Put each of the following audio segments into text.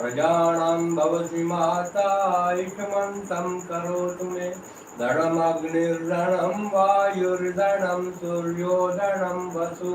प्रजानां भवति माता इष्मन्तं करोतु मे। धनमग्निर्धनं वायुर्धनं सूर्योधनं वसु।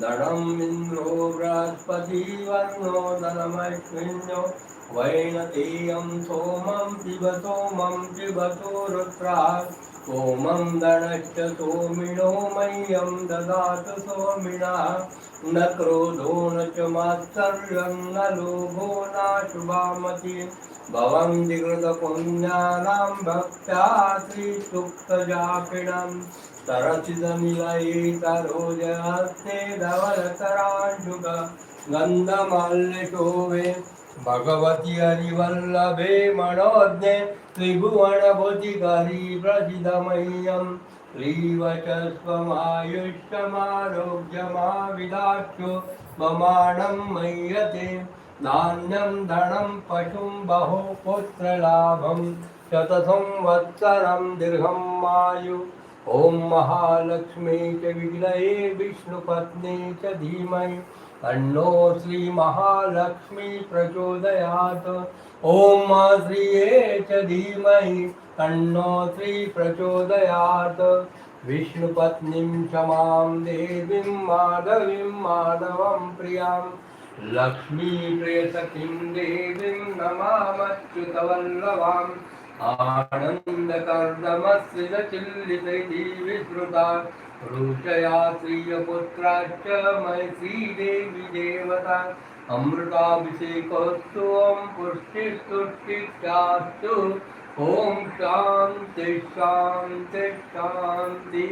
धनम् इन्द्रो बृहस्पतिवर्णो धनमश्विन्यो वैनतेयं सोमं पिब सोमं पिबतो रुद्राः सोमं धनश्च सोमिणो मह्यं ददातु सोमिणा न क्रोधो न च मात्सर्यं न लोभो नाशुभामति। भवं कृतपुण्यानां भक्त्या श्रीसुप्तजापिणं तरसितनिलयितरोजहस्ते धवलतराशुक। गन्धमाल्यशोभे भगवति हरिवल्लभे मनोज्ञे त्रिभुवनभुतिकरी प्रसिद्धमह्यं श्रीवचस्वमायुष्यमारोग्यमाविदाक्षु ममाणं मह्यते। धान्यं धनं पशुं बहु पुत्रलाभं। शतसंवत्सरं दीर्घं मायु। ॐ महालक्ष्मी च विग्लये विष्णुपत्नी च धीमहि तन्नो श्रीमहालक्ष्मी प्रचोदयात्। ॐ श्रिये च धीमहि तन्नो श्री प्रचोदयात्। विष्णुपत्नीं क्षमां देवीं माधवीं माधवं प्रियां। लक्ष्मीप्रियसखीं देवीं नमामच्युतवल्लभाम् आनन्दकर्दमस्विदचिल्लितैः विश्रुता ऋषया श्रियपुत्राश्च मैत्रीदेवी देवता। अमृताभिषेकोत्सवं पुष्टिस्तुष्टिश्चास्तु ॐ शान्ति शान्ति शान्ति।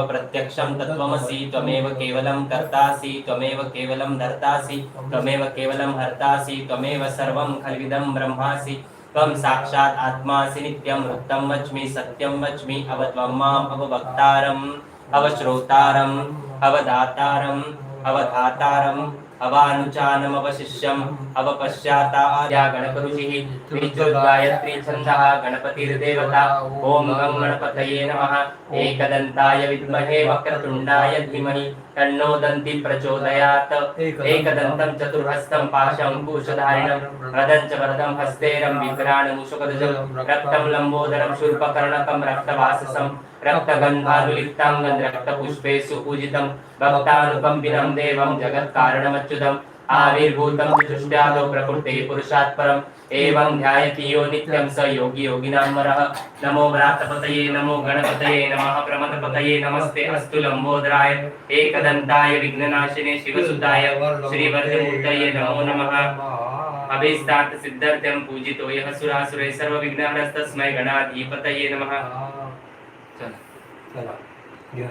प्रत्यक्षं तत्त्वमसि त्वमेव केवलं कर्तासि त्वमेव केवलं धर्तासि त्वमेव केवलं हर्तासि त्वमेव सर्वं खल्विदं ब्रह्मासि त्वं साक्षात् आत्मासि नित्यं वृत्तं वच्मि सत्यं वच्मि अवत्वं माम् अववक्तारम् अवश्रोतारम् अवदातारम् अवधातारम् अवानुचानमवशिष्यम् अवपश्चातार्या गणकऋषिः त्रिज्योद्गायत्री छन्दः गणपतिर्देवता ॐ गं गणपतये नमः। एकदन्ताय विद्महे वक्रतुण्डाय धीमहि तन्नो दन्ति प्रचोदयात्। एकदन्तं चतुर्हस्तं पाशं रदं च वरदं हस्तेरं विभ्राणमुषुकदजं रक्तं लम्बोदरं शूर्पकर्णकं रक्तवाससं रक्तगन्धानुलिप्ताङ्गं रक्तपुष्पे सुपूजितं भक्तानुकम्पिनं देवं जगत्कारणमच्युतम् आविर्भूतं दृष्ट्यादौ प्रकृते पुरुषात् परम् एवं ध्यायति यो नित्यं स योगी योगिनां वरः। नमो व्रातपतये नमो गणपतये नमः प्रमदपतये नमस्ते अस्तु लम्बोदराय एकदन्ताय विघ्ननाशिने शिवसुताय श्रीवर्धमूर्तये नमो नमः। अभिस्तात् सिद्धार्थ्यं पूजितो यः सुरासुरे सर्वविघ्नहरस्तस्मै गणाधिपतये नमः। चला या.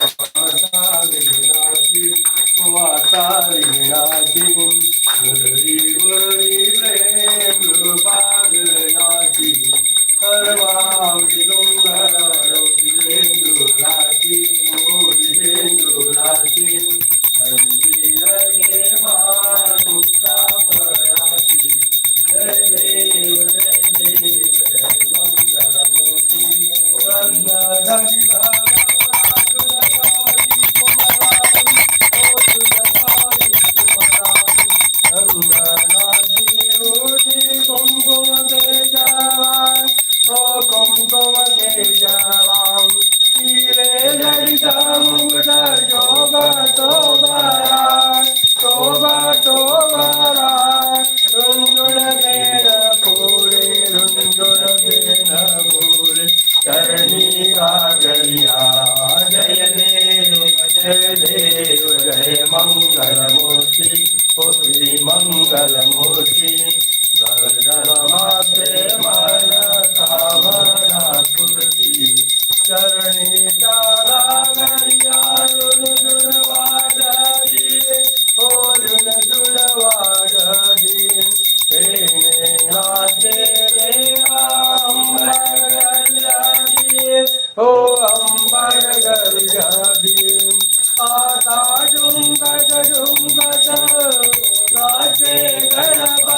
धन्यवाद वाचा विघ्नाची वाचा विघ्नाची मुरलीवरी प्रेम सर्वांगी ஆதாடும் கதடும் கத ராஜே கணபா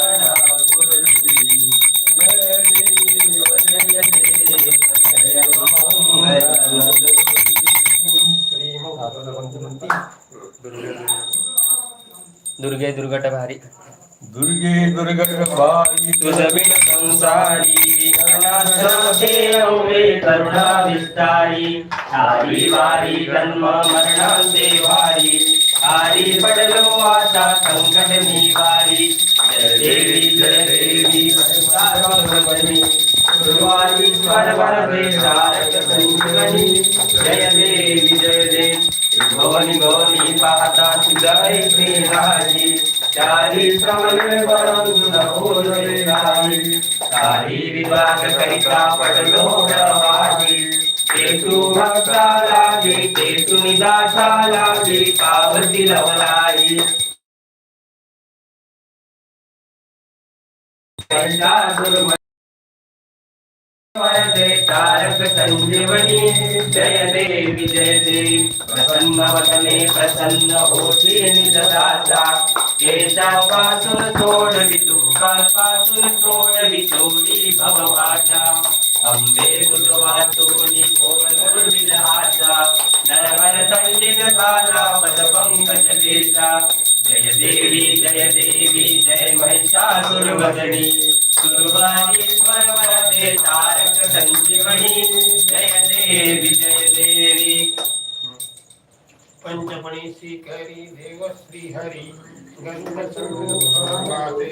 दुर्गे दुर्गट भारी दुर्गे दुर्गट बाई तुझ बिन संसारी. अवघे करुणा विस्तारी तारी वारी जन्म मरणांचे वारी. आरी पडलो आता संकट निवारी. जय देवी जय देवी भगवानी गुरुवारी चारी श्रवण बळून होरे काही विभाग करिता पडलो भक्ता लागे लागे पावती लवलाई तारक संजीवनी जय देवी जय देवी प्रसन्न वदने प्रसन्न होती निजदाता केशापासून सोडवी दुःखापासून सोडवी सोडी भववाचा अंबे तुझवातूनी कोण नरवर संजीव काला पद पंकज जय देवी जय देवी जय महिषासुरवदनी सुरवारीश्वर वरदे तारक संजीवनी. जय देवी जय देवी. पंचमणी श्री करी देव श्री हरी गंध